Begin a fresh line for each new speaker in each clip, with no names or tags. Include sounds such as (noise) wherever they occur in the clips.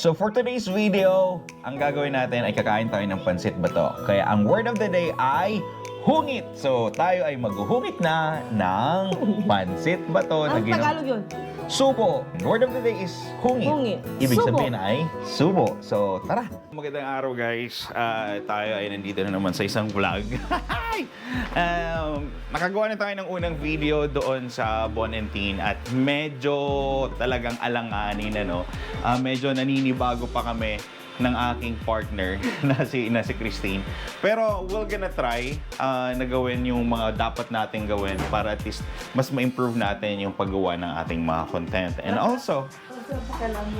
So for today's video, ang gagawin natin ay kakain tayo ng pansit bato. Kaya ang word of the day ay hungit. So tayo ay maghuhungit na ng (laughs) pansit bato na
Ang
ginawa.
Tagalog yun.
Subo. Word of the day is hungit.
Hungit.
Ibig
Subo.
sabihin ay subo. So, tara. Magandang araw guys. Ah, tayo ay nandito na naman sa isang vlog. (laughs) um, nakagawa na tayo ng unang video doon sa Bon and Teen at medyo talagang alanganin ano. Ah, medyo naninibago pa kami ng aking partner (laughs) na si na si Christine. Pero we're gonna try ah, na gawin yung mga dapat nating gawin para at least mas ma-improve natin yung paggawa ng ating mga content. And also,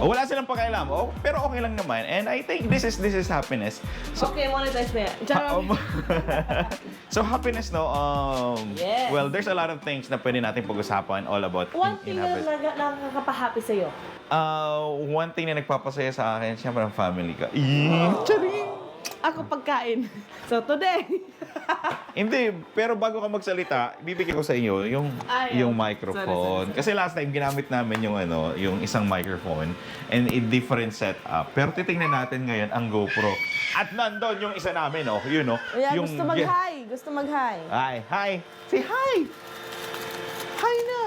oh, wala silang pakialam. Oh, pero okay lang naman. And I think this is this is happiness. So,
okay, monetize mo yan. Charot.
Um, (laughs) so happiness no um
Yes.
well there's a lot of things na pwede nating pag-usapan all about
One
in, in
thing na
happiness.
nag- nakakapahappy sa'yo.
Uh, one thing na nagpapasaya sa akin, syempre ang family ko. Eee, charing!
Ako pagkain. So today, (laughs)
Hindi, pero bago ka magsalita, bibigyan ko sa inyo yung
Ay,
yung
oh.
microphone.
Sorry, sorry.
Kasi last time ginamit namin yung ano, yung isang microphone and a different setup. Pero titingnan natin ngayon ang GoPro. At nandun yung isa namin, oh, yun oh.
yeah,
yung
gusto mag-hi. Gusto mag-hi.
Hi, hi. Say hi. Hi na.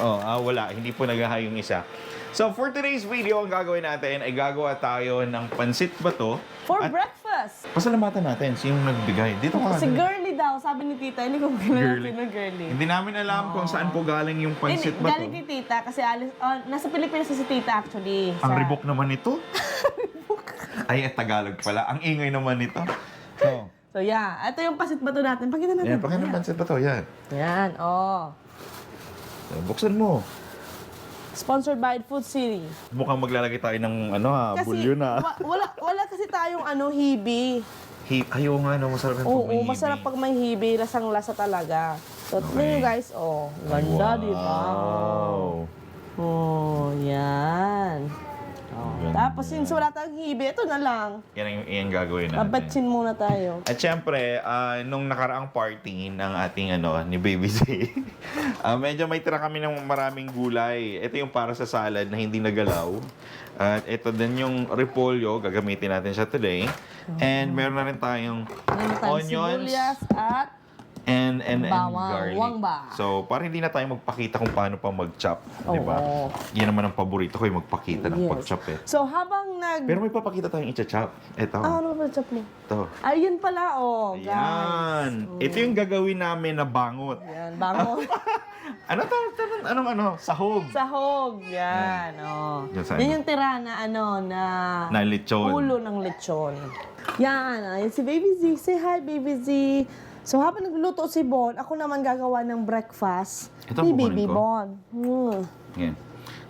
Oh, ah, wala. Hindi po nag-hi yung isa. So, for today's video, ang gagawin natin ay gagawa tayo ng pansit bato.
For
At
breakfast.
Pasalamatan natin sino nagbigay. Dito ka.
Si girly daw, sabi ni tita. Hindi ko (laughs) kilala sino girly.
Hindi namin alam kung saan po galing yung pansit
Hindi,
bato.
galing kay tita kasi alis, oh, nasa Pilipinas na si tita actually.
Ang
Sa-
ribok naman nito. (laughs) Ay, Tagalog pala. Ang ingay naman nito. So,
So yeah, ito yung pasit bato natin. Pakita natin.
yan, pakailan pansit bato. Yan.
Yan, oh.
So, buksan mo.
Sponsored by Food City.
Mukhang maglalagay tayo ng ano ha,
Kasi
bulyo na.
wa- wala, wala kasi tayong ano, hibi.
Hi, ayaw nga, no, masarap yung
Oo,
pag may
masarap
hibi.
pag may hibi, lasang-lasa talaga. So, tingnan nyo guys, oh, ganda, di ba?
Wow.
Oh, yan.
Ganda.
Tapos, since wala tayong hibi, ito na lang.
Yan ang yan gagawin natin.
Babatsin muna tayo.
At syempre, ah, nung nakaraang party ng ating ano, ni Baby Z, (laughs) ah, medyo may tira kami ng maraming gulay. Ito yung para sa salad na hindi nagalaw. At ito din yung repolyo, gagamitin natin siya today. And meron na rin tayong
Meron tayong
onions
sibuyas at
and, and, and
Bawang,
garlic.
wangba.
So, para hindi na tayo magpakita kung paano pa mag-chop. Di ba?
Oo.
Yan naman ang paborito ko, yung magpakita ng
Yes.
pag-chop eh.
So, habang nag...
Pero may papakita tayong i-chop. Ito.
ah, ano ba chop mo?
Ito.
Ayun pala, oh, guys.
Ayan. Ito yung gagawin namin na bangot.
Yan, bango. (laughs)
Ano to? Anong, anong ano? Sahog.
Sahog. Yan, oh.
Yan
yung tira na ano, na...
Na lechon.
Ulo ng lechon. Yan, ayan si Baby Z. Say hi, Baby Z. So, habang nagluluto si Bon, ako naman gagawa ng breakfast
Ito,
ni
kukunin
Baby
ko.
Bon. Hmm.
Yan.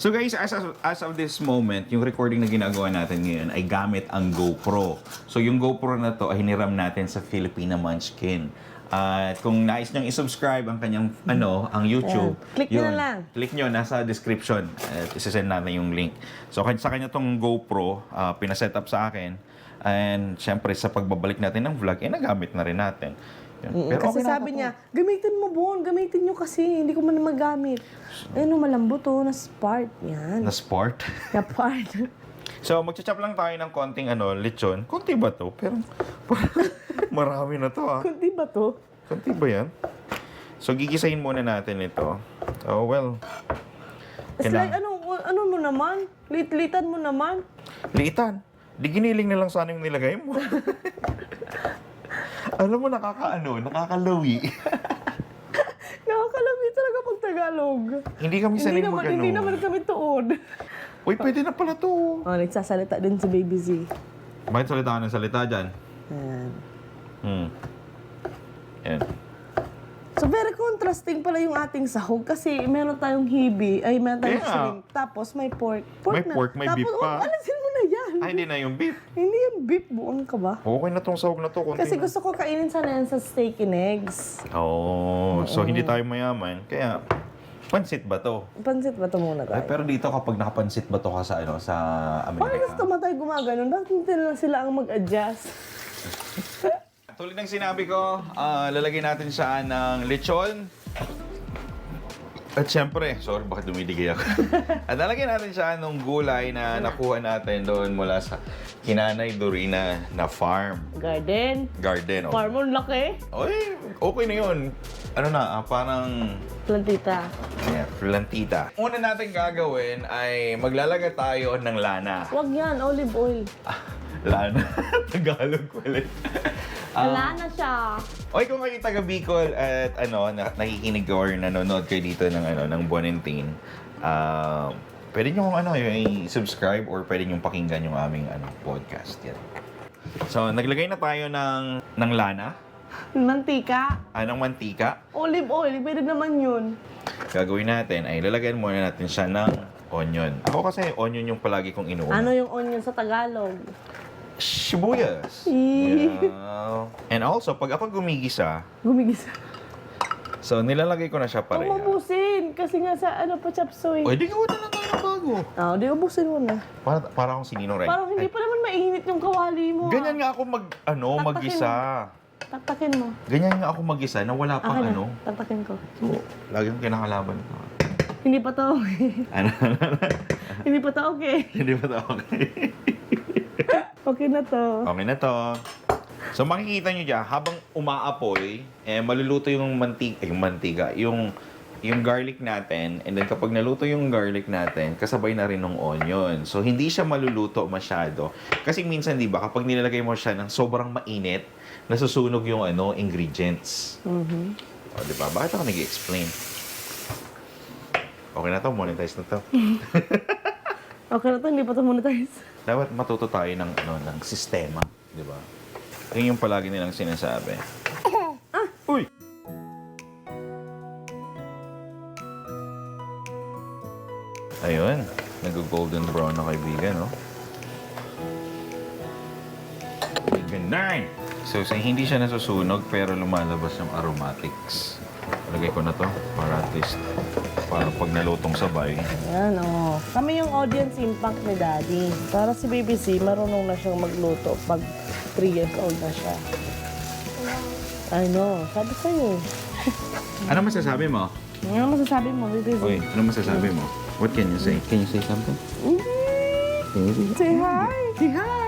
So guys, as of, as of this moment, yung recording na ginagawa natin ngayon ay gamit ang GoPro. So yung GoPro na to ay hiniram natin sa Filipina Munchkin. At kung nais niyong i-subscribe ang kanyang ano, ang YouTube,
Ayan. Click nyo na lang.
Click nyo, nasa description. At isasend natin yung link. So kan- sa kanya tong GoPro, ah, pinaset up sa akin. And syempre sa pagbabalik natin ng vlog, eh nagamit na rin natin. Yun.
Mm, kasi
okay
sabi niya, gamitin mo, Bon. Gamitin nyo kasi. Hindi ko man magamit. Ayun, oh, malambot oh. Na spart. Yan.
na sport. (laughs)
Na part.
So, magcha-chop lang tayo ng konting ano, lechon. Konti ba to? Pero, (laughs) marami na to ah.
Kunti ba to?
Konti ba yan? So, gigisahin muna natin ito. Oh, well.
It's
Kailangan-
like, ano, ano mo naman? Lit-litan mo naman?
Liitan. Di giniling na lang sana yung nilagay mo. (laughs) Alam mo, nakakaano, nakakalawi. (laughs)
Nakakalami talaga pag Tagalog.
hindi kami
Hindi
sanay
naman,
mag
hindi naman kami tuod.
Uy, pwede na pala to.
Oh, nagsasalita din si Baby Z.
Bakit salita ka ng salita dyan?
Yan.
Hmm. Yan.
So, very contrasting pala yung ating sahog kasi meron tayong hibi, ay meron tayong
Kaya.
shrimp, tapos may pork. pork
May
na.
pork, may
tapos,
beef pa.
oh, na yan.
Ay, hindi na yung beef.
Hindi yung beef, buong ka ba?
Okay na tong sahog na to. Konti
Kasi
na.
gusto ko kainin sana yan sa steak and eggs.
Oo. so hindi tayo mayaman. Kaya, pansit ba to?
Pansit ba ito muna
Ay,
tayo?
pero dito kapag nakapansit ba to ka sa, ano, sa
Paano
Amerika?
gusto mo tayo gumaganon? Bakit hindi lang sila ang mag-adjust?
Tulad ng sinabi ko, ah, lalagyan natin siya ng lechon. At syempre, sorry bakit dumidigay ako. (laughs) At lalagyan natin siya nung gulay na nakuha natin doon mula sa Kinanay Dorina na farm.
Garden.
Garden. Oh.
Farm mo, laki.
Oy, okay na yun. Ano na, ah, parang
Plantita.
yeah, plantita. Una natin gagawin ay maglalagay tayo ng lana.
Wag yan, olive oil.
Lana. (laughs) Tagalog ulit. Um,
Wala na siya.
Okay, kung kayo taga Bicol at ano, na, nakikinig or nanonood kayo dito ng ano ng Bonentine, uh, pwede nyo kung ano, yung i-subscribe or pwede nyo pakinggan yung aming ano, podcast. Yan. So, naglagay na tayo ng, ng lana,
Mantika.
anong mantika.
Olive oil, pwede naman yun.
Gagawin natin ay lalagyan muna natin siya ng onion. Ako kasi onion yung palagi kong inuuna.
Ano yung onion sa Tagalog?
Sibuyas. Yeah. And also, pag ako gumigisa,
Gumigisa.
so nilalagay ko na siya
Huwag
pareha.
mabusin. Kasi nga sa ano pa chop suey.
O, di gawa na lang tayo ng bago.
Ah, di ubusin mo na.
Para, para akong sininong right?
Parang hindi pa naman mainit yung kawali mo. ah.
Ganyan nga ako mag, ano,
Taktakin
mag-isa.
Taktakin mo.
Ganyan nga ako mag-isa na wala pang
Akin na.
ano.
Taktakin ko.
So, lagi kong kinakalaban ko.
Hindi pa to.
Ano?
hindi pa to okay.
Hindi ba ito okay? (laughs)
Okay na to.
okay na to. So makikita nyo dyan, habang umaapoy, eh, maluluto yung mantika, yung mantika, yung yung garlic natin, and then kapag naluto yung garlic natin, kasabay na rin ng onion. So, hindi siya maluluto masyado. Kasi minsan, di ba, kapag nilalagay mo siya ng sobrang mainit, nasusunog yung ano, ingredients.
Mhm.
O, di ba? Bakit ako nag-explain? Okay na to, monetize na to. (laughs)
Okay na to, hindi pa to monetize. (laughs)
Dapat matuto tayo ng, ano, ng sistema, di ba? Yun yung palagi nilang sinasabi. (coughs) Uy! Ayun, nag-golden brown na kaibigan, no? Kaibigan nine! So, sa hindi siya nasusunog, pero lumalabas yung aromatics. Lagay ko na to, para at least, para pag nalutong sabay,
Ayan, oo. Kami yung audience impact ni Daddy. Para si BBC, marunong na siyang magluto pag 3 years old na siya. I know. Sabi sa'yo.
Ano masasabi mo?
Ano masasabi mo, BBC?
Uy, ano masasabi mo? What can you say? Can you say something? Say
Say hi! Say hi!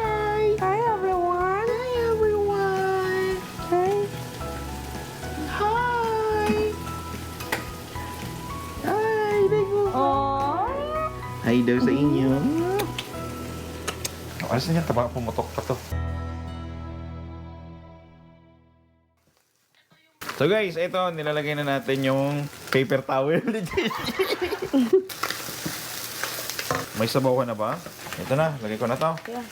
Hi
daw sa inyo. Alas na yan, taba pumutok pa to. So guys, ito, nilalagay na natin yung paper towel. (laughs) May sabaw ka na ba? Ito na, lagay ko na to.
Yeah.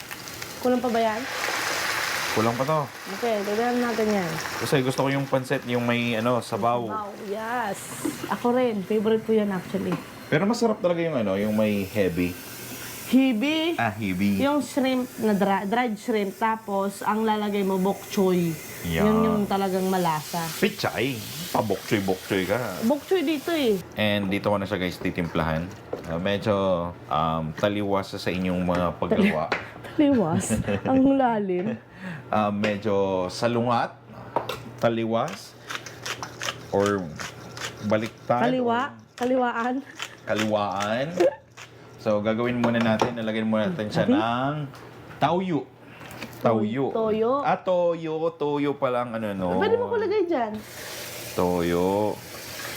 Kulang pa ba yan?
Kulang pa to.
Okay, lagyan natin yan.
Kasi gusto ko yung pansit, yung may ano, sabaw.
Wow, yes! Ako rin. Favorite ko yan actually.
Pero masarap talaga yung ano, yung may heavy.
Hibi!
Ah, heavy.
Yung shrimp na dra- dried shrimp, tapos ang lalagay mo bok choy.
Yeah.
Yun yung talagang malasa.
Pichay. Pabokchoy-bokchoy ka.
Bok choy dito eh.
And dito ko na siya guys titimplahan. Uh, medyo um, taliwas sa inyong mga paggawa.
Taliwas. (laughs) ang lalim.
Uh, medyo salungat, taliwas, or baliktad.
Kaliwa. Kaliwaan.
Kaliwaan. So, gagawin muna natin, nalagyan muna natin siya ng tauyo. Tauyo.
Toyo.
Ah, toyo. Toyo pa lang, ano, no?
Pwede mo kulagay dyan.
Toyo.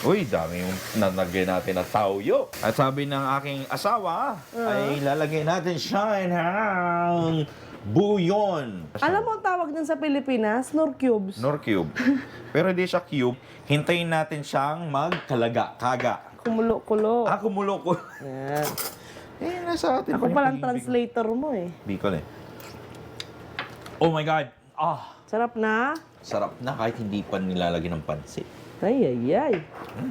Uy, dami yung nalagay natin na tauyo. At sabi ng aking asawa, ay lalagay natin siya ng buyon.
Alam mo ang tawag din sa Pilipinas? Nor cubes.
Nor cube. Pero hindi siya cube. Hintayin natin siyang magkalaga, kaga.
Kumulo-kulo.
Ah, kumulo ko.
Yan.
eh, nasa atin
Ako palang translator mo eh.
Bicol eh. Oh my God. Ah,
Sarap na.
sarap na kahit hindi pa nilalagyan ng pansit.
Ay, ay, ay.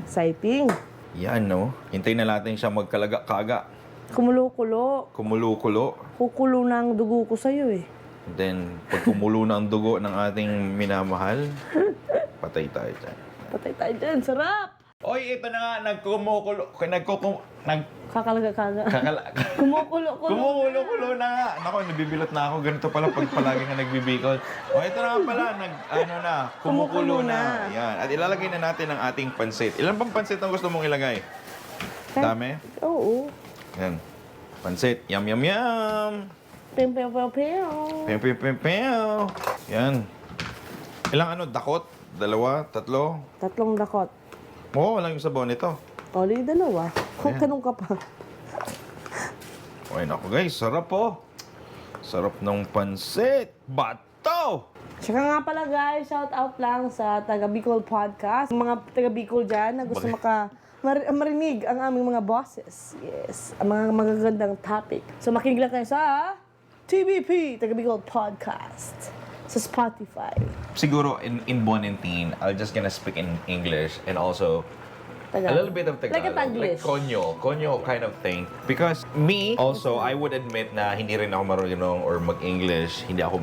Exciting.
Yan, no? Hintayin na natin siya magkalaga, kaga.
Kumulo-kulo.
Kumulo-kulo.
Kukulo na ang dugo ko sa'yo eh.
Then, pag kumulo na ang dugo ng ating minamahal, (laughs) patay tayo dyan.
Patay tayo dyan. Sarap!
Oy, ito na nga, nagkumukulo, nagkukum, nag,
Kakalaga-kaga.
Kakala... (laughs) (laughs)
Kumukulo-kulo.
Kumukulo-kulo na nga. Nako, nabibilot na ako. Ganito pala pag palagi ka nagbibikol. O, ito na nga pala. Nag, ano na, kumukulo
Kumukulo
na.
na.
Yan. At ilalagay na natin ang ating pansit. Ilan bang pansit ang gusto mong ilagay? Dami?
Oo.
Yan. Pansit. Yum, yum, yum.
Pim, pim, pim, pim.
Pew, pew, pew, pew. Yan. Ilang ano, dakot? Dalawa? Tatlo?
Tatlong dakot.
Oo, walang yung sabaw nito.
O, di dalawa. Kung
Ayan.
kanong ka pa.
Okay, naku guys, sarap po. Sarap ng pansit. Bato!
Tsaka nga pala guys, shout out lang sa taga Bicol Podcast. Mga taga Bicol dyan na gusto
Bakit?
maka mar- marinig ang aming mga bosses. Yes, ang mga magagandang topic. So makinig lang kayo sa TBP, taga Bicol Podcast. Sa Spotify.
Siguro in, in Bonentine, I'll just gonna speak in English and also
Taga-
a little bit of Tagalog.
Like a Taglish.
konyo. Konyo kind of thing. Because me, also, I would admit na hindi rin ako marunong or mag-English. Hindi ako,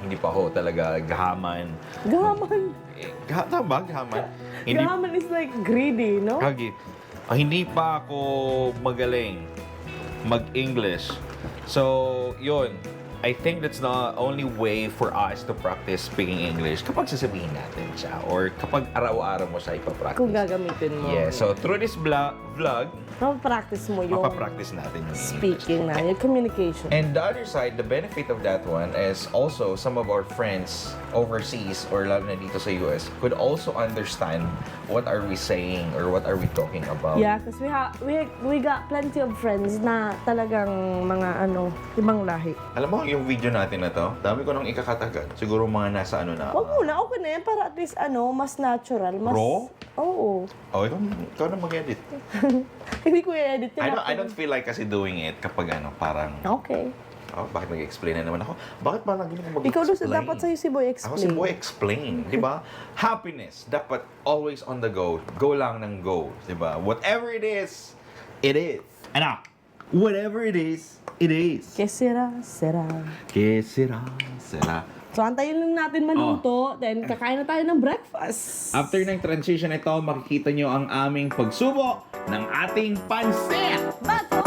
hindi pa ako talaga gahaman.
Gaman.
Eh, Ga, tama? Gahaman? Hindi,
Gaman is like greedy, no?
Kagi, ah, hindi pa ako magaling mag-English. So, yun. I think that's the only way for us to practice speaking English kapag sasabihin natin siya or kapag araw-araw mo siya ipapractice.
Kung gagamitin mo.
Yeah, so through this vlog, vlog
Mapapractice mo yung
mapapractice natin yung
speaking na, yung communication.
And the other side, the benefit of that one is also some of our friends overseas or lalo na dito sa US could also understand what are we saying or what are we talking about.
Yeah, because we, ha- we, we got plenty of friends na talagang mga ano, ibang lahi.
Alam mo, yung video natin na to, dami ko nang ikakatagan. Siguro mga nasa ano na.
Wag muna, okay na yan para at least ano, mas natural. Mas,
Raw?
Oo.
Oh, ikaw, ikaw na mag-edit. (laughs)
Hindi ko i-edit yun.
I don't, I don't feel like kasi doing it kapag ano, parang,
Okay.
Oh, bakit mag-explain na naman ako? Bakit ba lagi ako mag-explain?
Ikaw doon, dapat sa'yo si Boy
Ako
explain.
si Boy explain, di ba? (laughs) Happiness, dapat always on the go. Go lang ng go, di ba? Whatever it is, it is. Ano? Whatever it is, it is.
Que sera, sera.
Que sera, sera.
So, antayin lang natin
Oh.
maluto. Then, kakain na tayo ng breakfast.
After ng transition ito, makikita nyo ang aming pagsubok ng ating pansit!
Bato!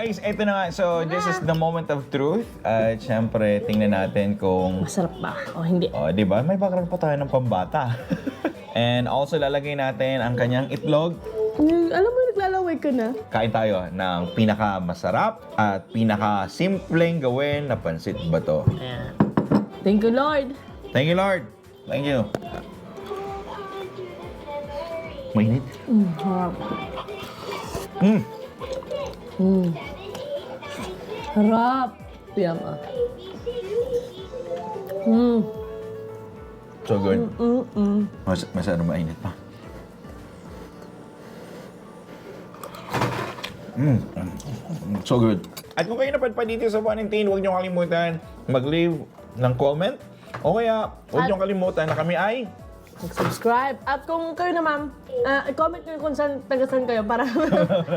Guys, eto na nga. So, this is the moment of truth. At syempre, tingnan natin kung...
Masarap ba? O hindi?
Oh, di ba? May background pa tayo ng pambata. (laughs) And also, lalagay natin ang kanyang itlog.
Mm, alam mo, naglalaway ka na.
Kain tayo ng pinaka-masarap at pinaka-simpleng gawin na pansit bato.
Ayan. Thank you, Lord.
Thank you, Lord. Thank you. Mainit.
Mm, harap.
Mm.
Mm. Harap. Yama. Mm.
So good.
Mm, mm.
Mas masyado mainit pa. Mm. Mm. So good. At kung kayo napadpad dito sa Valentine, huwag niyo kalimutan mag-leave ng comment. O kaya, huwag
At-
niyo kalimutan na kami ay
Mag-subscribe. At kung kayo naman, ah, i-comment nyo kung saan, taga saan kayo para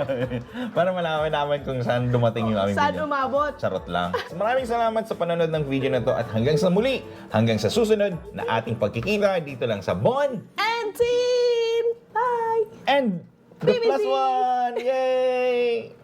(laughs)
para malaman namin kung saan dumating yung aming
saan
video.
umabot.
Charot lang. Maraming salamat sa panonood ng video na to at hanggang sa muli, hanggang sa susunod na ating pagkikita dito lang sa Bon
And team! Bye!
and the
BBC.
plus one! Yay!